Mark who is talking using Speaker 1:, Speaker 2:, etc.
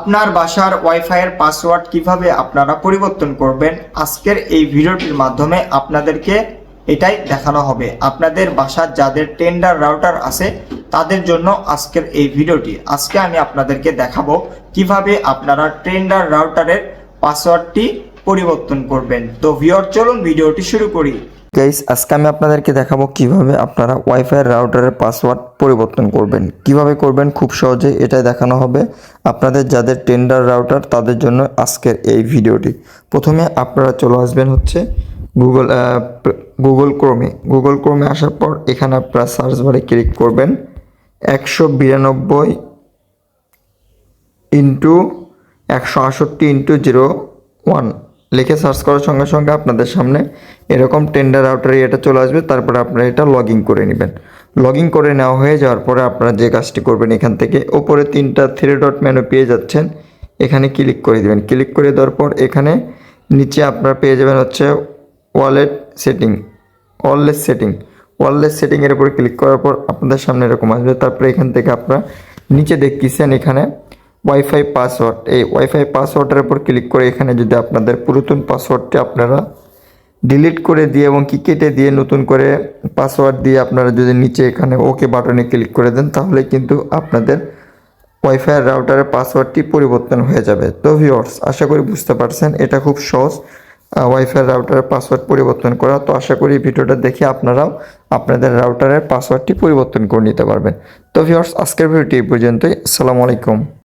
Speaker 1: আপনার বাসার ওয়াইফাইয়ের পাসওয়ার্ড কীভাবে আপনারা পরিবর্তন করবেন? আজকের এই ভিডিওটির মাধ্যমে আপনাদেরকে এটাই দেখানো হবে। আপনাদের বাসার যাদের টেন্ডার রাউটার আছে, তাদের জন্য আজকের এই ভিডিওটি। আজকে আমি আপনাদেরকে দেখাবো কীভাবে আপনারা টেন্ডার রাউটারের পাসওয়ার্ডটি পরিবর্তন করবেন। তো ভিওর চলুন ভিডিওটি শুরু করি।
Speaker 2: গাইস আজকে আমি আপনাদেরকে দেখাবো কীভাবে আপনারা ওয়াইফাই রাউটারের পাসওয়ার্ড পরিবর্তন করবেন। কীভাবে করবেন? খুব সহজে এটাই দেখানো হবে। আপনাদের যাদের টেন্ডার রাউটার তাদের জন্য আজকের এই ভিডিওটি। প্রথমে আপনারা চলে আসবেন হচ্ছে গুগল গুগল ক্রোমে গুগল ক্রোমে আসার পর এখানে আপনারা সার্চ বারে ক্লিক করবেন। একশো বিরানব্বই ইন্টু একশো আষট্টি ইন্টু জিরো ওয়ান লিখে সার্চ করার সঙ্গে সঙ্গে আপনাদের সামনে এরকম টেন্ডার আউটার এটা চলে আসবে, তারপরে আপনারা এটা লগ করে নেবেন। লগ করে নেওয়া হয়ে যাওয়ার পরে আপনারা যে কাজটি করবেন এখান থেকে ওপরে তিনটা থ্রি ডট মেনু পেয়ে যাচ্ছেন, এখানে ক্লিক করে দেবেন। ক্লিক করে দেওয়ার পর এখানে নিচে আপনারা পেয়ে যাবেন হচ্ছে wallet setting wireless setting. Wireless সেটিংয়ের উপরে ক্লিক করার পর আপনাদের সামনে এরকম আসবে, তারপরে এখান থেকে আপনারা নিচে দেখতেছেন এখানে ওয়াইফাই পাসওয়ার্ড এই ওয়াইফাই পাসওয়ার্ডের উপর ক্লিক করে এখানে যদি আপনাদের পুরাতন পাসওয়ার্ডটি আপনারা ডিলিট করে দিয়ে এবং কি কেটে দিয়ে নতুন করে পাসওয়ার্ড দিয়ে আপনারা যদি নিচে এখানে ওকে বাটনে ক্লিক করে দেন, তাহলে কিন্তু আপনাদের ওয়াইফাই রাউটারের পাসওয়ার্ডটি পরিবর্তন হয়ে যাবে। তো ভিওর্স আশা করি বুঝতে পারছেন, এটা খুব সহজ ওয়াইফাই রাউটারের পাসওয়ার্ড পরিবর্তন করা। তো আশা করি ভিডিওটা দেখে আপনারাও আপনাদের রাউটারের পাসওয়ার্ডটি পরিবর্তন করে নিতে পারবেন। তো ভিওর্স আজকের ভিডিওটি পর্যন্তই। আসসালামু আলাইকুম।